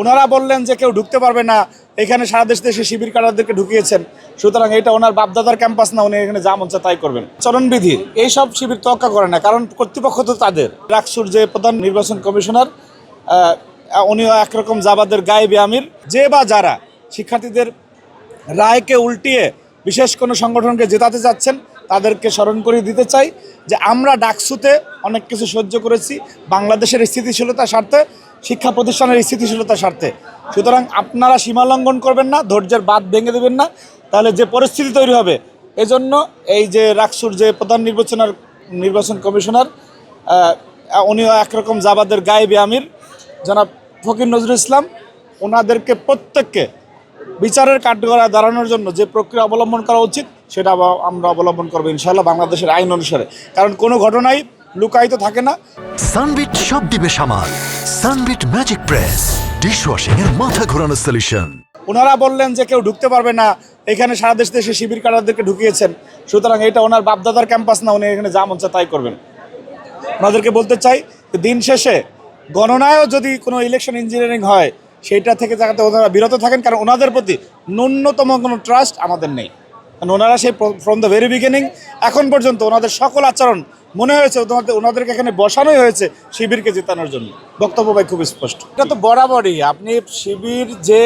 ওনারা বললেন যে কেউ ঢুকতে পারবে না। এখানে সারা দেশ দেশে শিবির কারাদেরকে ঢুকিয়েছেন। সুতরাং এটা ওনার বাপদাদার ক্যাম্পাস না, উনি এখানে যা চায় তাই করবেন। চরণবিধি, এইসব শিবির তোয়াক্কা করে না, কারণ কর্তৃপক্ষ তো তাদের। রাকসুর যে প্রধান নির্বাচন কমিশনার উনিও একরকম জাবাদের গায়েবী আমির। যে বা যারা শিক্ষার্থীদের রায়কে উল্টিয়ে বিশেষ কোনো সংগঠনকে জেতাতে যাচ্ছেন তাদেরকে স্মরণ করিয়ে দিতে চাই যে আমরা ডাকসুতে অনেক কিছু সহ্য করেছি, বাংলাদেশের স্থিতিশীলতার স্বার্থে, শিক্ষা প্রতিষ্ঠানের স্থিতিশীলতার স্বার্থে। সুতরাং আপনারা সীমা লঙ্ঘন করবেন না, ধৈর্যের বাদ ভেঙে দেবেন না। তাহলে যে পরিস্থিতি তৈরি হবে, এজন্য এই যে রাকসুর যে প্রধান নির্বাচনের, নির্বাচন কমিশনার উনিও একরকম জাবাদের গায়েবী আমির। জনাব ফকির নজরুল ইসলাম, ওনাদেরকে প্রত্যেককে বিচারের কাঠগড়ায় দাঁড়ানোর জন্য যে প্রক্রিয়া অবলম্বন করা উচিত সেটা আমরা অবলম্বন করব ইনশাল্লাহ বাংলাদেশের আইন অনুসারে। কারণ কোনো ঘটনাই লুকায়িত থাকে না। সানবিট সব দিবে সামাল। সানবিট ম্যাজিক প্রেস ডিশওয়াশিং এর মাথা ঘোরানোর সলিউশন ওনারা বললেন যে কেউ ঢুকতে পারবে না এখানে সারা দেশ দেশে শিবির কারাদেরকে ঢুকিয়েছেন। সুতরাং এটা ওনার বাপদাদার ক্যাম্পাস না উনি এখানে যা মন তাই করবেন। ওনাদেরকে বলতে চাই যে দিন শেষে গণনায়ও যদি কোনো ইলেকশন ইঞ্জিনিয়ারিং হয় সেইটা থেকে যাতে ওনারা বিরত থাকেন কারণ ওনাদের প্রতি ন্যূনতম কোনো ট্রাস্ট আমাদের নেই। ওনারা সেই ফ্রম দ্য ভেরি বিগিনিং এখন পর্যন্ত ওনাদের সকল আচরণ মনে হয়েছে, ওনাদের, ওনাদেরকে এখানে বসানোই হয়েছে শিবিরকে জেতানোর জন্য। বক্তব্য ভাই খুব স্পষ্ট। এটা তো বরাবরই, আপনি শিবির যে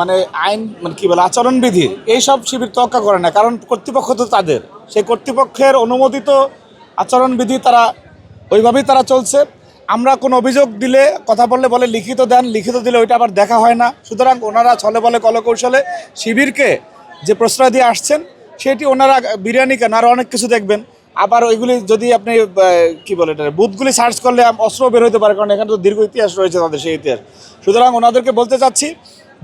মানে আইন মানে কী বলে, আচরণবিধি, এইসব শিবির তোয়াক্কা করে না, কারণ কর্তৃপক্ষ তো তাদের। সেই কর্তৃপক্ষের অনুমোদিত আচরণবিধি তারা, ওইভাবেই তারা চলছে। আমরা কোনো অভিযোগ দিলে, কথা বললে বলে লিখিত দেন, লিখিত দিলে ওইটা আবার দেখা হয় না। সুতরাং ওনারা ছলে বলে কলকৌশলে শিবিরকে যে প্রশ্রয় দিয়ে আসছেন সেটি ওনারা বিরিয়ানি কেন? আরও অনেক কিছু দেখবেন। আবার ওইগুলি যদি আপনি কি বলে এটা? বুথগুলি সার্চ করলে অস্ত্র বের হতে পারে, কারণ এখানে তো দীর্ঘ ইতিহাস রয়েছে তাদের সেই ইতিহাস। সুতরাং ওনাদেরকে বলতে চাচ্ছি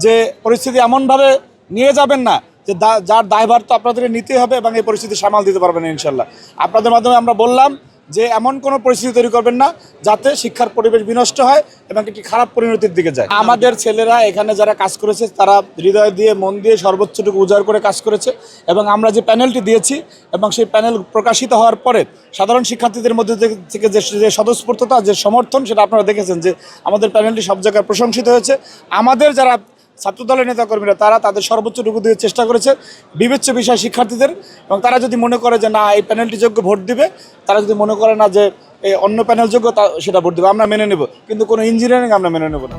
যে, পরিস্থিতি এমনভাবে নিয়ে যাবেন না যে যার দায়ভার তো আপনাদের নিতে হবে এবং এই পরিস্থিতি সামাল দিতে পারবেন ইনশাল্লাহ। আপনাদের মাধ্যমে আমরা বললাম যে এমন কোনো পরিস্থিতি তৈরি করবেন না যাতে শিক্ষার পরিবেশ বিনষ্ট হয় এবং একটি খারাপ পরিণতির দিকে যায়। আমাদের ছেলেরা এখানে যারা কাজ করেছে, তারা হৃদয় দিয়ে, মন দিয়ে সর্বোচ্চটুকু উজাড় করে কাজ করেছে এবং আমরা যে প্যানেলটি দিয়েছি এবং সেই প্যানেল প্রকাশিত হওয়ার পরে সাধারণ শিক্ষার্থীদের মধ্যে থেকে- যে যে স্বতঃস্ফূর্ততা, যে সমর্থন, সেটা আপনারা দেখেছেন যে আমাদের প্যানেলটি সব জায়গায় প্রশংসিত হয়েছে। আমাদের যারা ছাত্রদলের নেতাকর্মীরা, তারা তাদের সর্বোচ্চটুকু দিয়ে চেষ্টা করেছে বিবেচ্য বিষয় শিক্ষার্থীদের। এবং তারা যদি মনে করে যে না, এই প্যানেলটি যোগ্য ভোট দিবে, তারা যদি মনে করে না যে, এই অন্য প্যানেল যোগ্য, তা সেটা ভোট দেবে। আমরা মেনে নেব, কিন্তু কোনো ইঞ্জিনিয়ারিং আমরা মেনে নেব না।